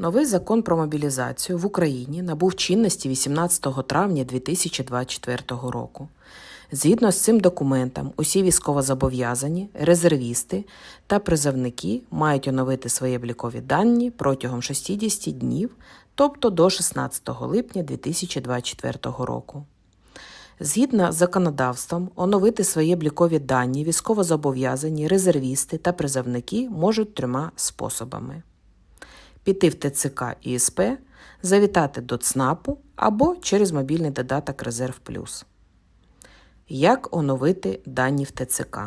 Новий закон про мобілізацію в Україні набув чинності 18 травня 2024 року. Згідно з цим документом, усі військовозобов'язані, резервісти та призовники мають оновити свої облікові дані протягом 60 днів, тобто до 16 липня 2024 року. Згідно з законодавством, оновити свої облікові дані військовозобов'язані, резервісти та призовники можуть трьома способами: піти в ТЦК і СП, завітати до ЦНАПу або через мобільний додаток Резерв Плюс. Як оновити дані в ТЦК?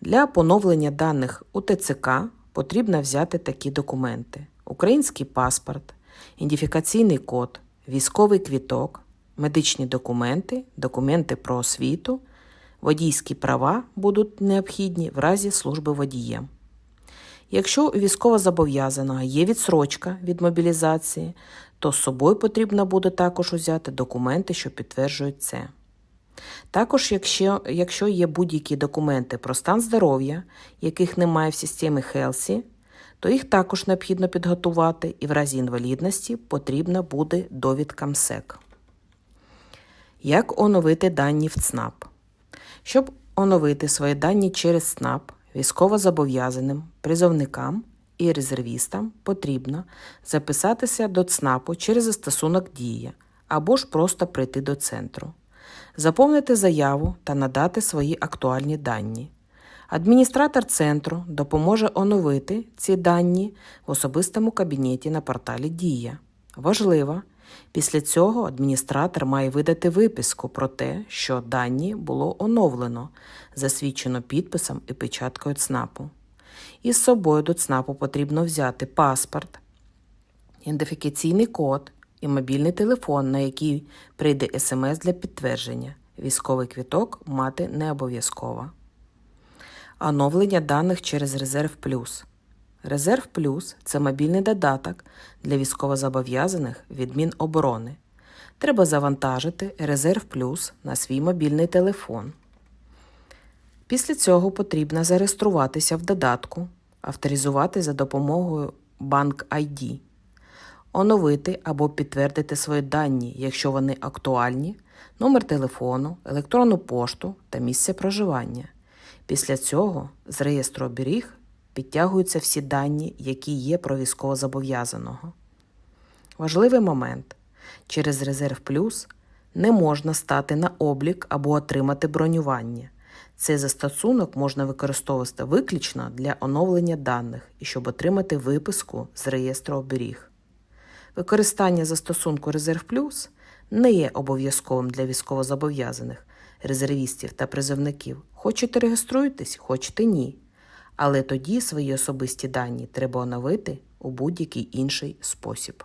Для поновлення даних у ТЦК потрібно взяти такі документи: український паспорт, ідентифікаційний код, військовий квіток, медичні документи, документи про освіту, водійські права будуть необхідні в разі служби водієм. Якщо у військовозобов'язаного є відсрочка від мобілізації, то з собою потрібно буде також узяти документи, що підтверджують це. Також, якщо, якщо є будь-які документи про стан здоров'я, яких немає в системі Хелсі, то їх також необхідно підготувати і в разі інвалідності потрібна буде довідка МСЕК. Як оновити дані в ЦНАП? Щоб оновити свої дані через ЦНАП військовозобов'язаним, призовникам і резервістам потрібно записатися до ЦНАПу через застосунок Дія або ж просто прийти до центру, заповнити заяву та надати свої актуальні дані. Адміністратор центру допоможе оновити ці дані в особистому кабінеті на порталі Дія. Важливо, після цього адміністратор має видати виписку про те, що дані було оновлено, засвідчено підписом і печаткою ЦНАПу. Із собою до ЦНАПу потрібно взяти паспорт, ідентифікаційний код і мобільний телефон, на який прийде смс для підтвердження. Військовий квіток мати не обов'язково. Оновлення даних через Резерв Плюс. Резерв Плюс це мобільний додаток для військовозобов'язаних від Міноборони. Треба завантажити Резерв Плюс на свій мобільний телефон. Після цього потрібно зареєструватися в додатку, авторизувати за допомогою Банк ID, оновити або підтвердити свої дані, якщо вони актуальні, номер телефону, електронну пошту та місце проживання. Після цього з реєстру оберіг підтягуються всі дані, які є про військовозобов'язаного. Важливий момент: через Резерв Плюс не можна стати на облік або отримати бронювання. Цей застосунок можна використовувати виключно для оновлення даних і щоб отримати виписку з реєстру оберіг. Використання застосунку Резерв Плюс не є обов'язковим для військовозобов'язаних, резервістів та призовників. Хочете реєструйтесь, хочете ні. Але тоді свої особисті дані треба оновити у будь-який інший спосіб.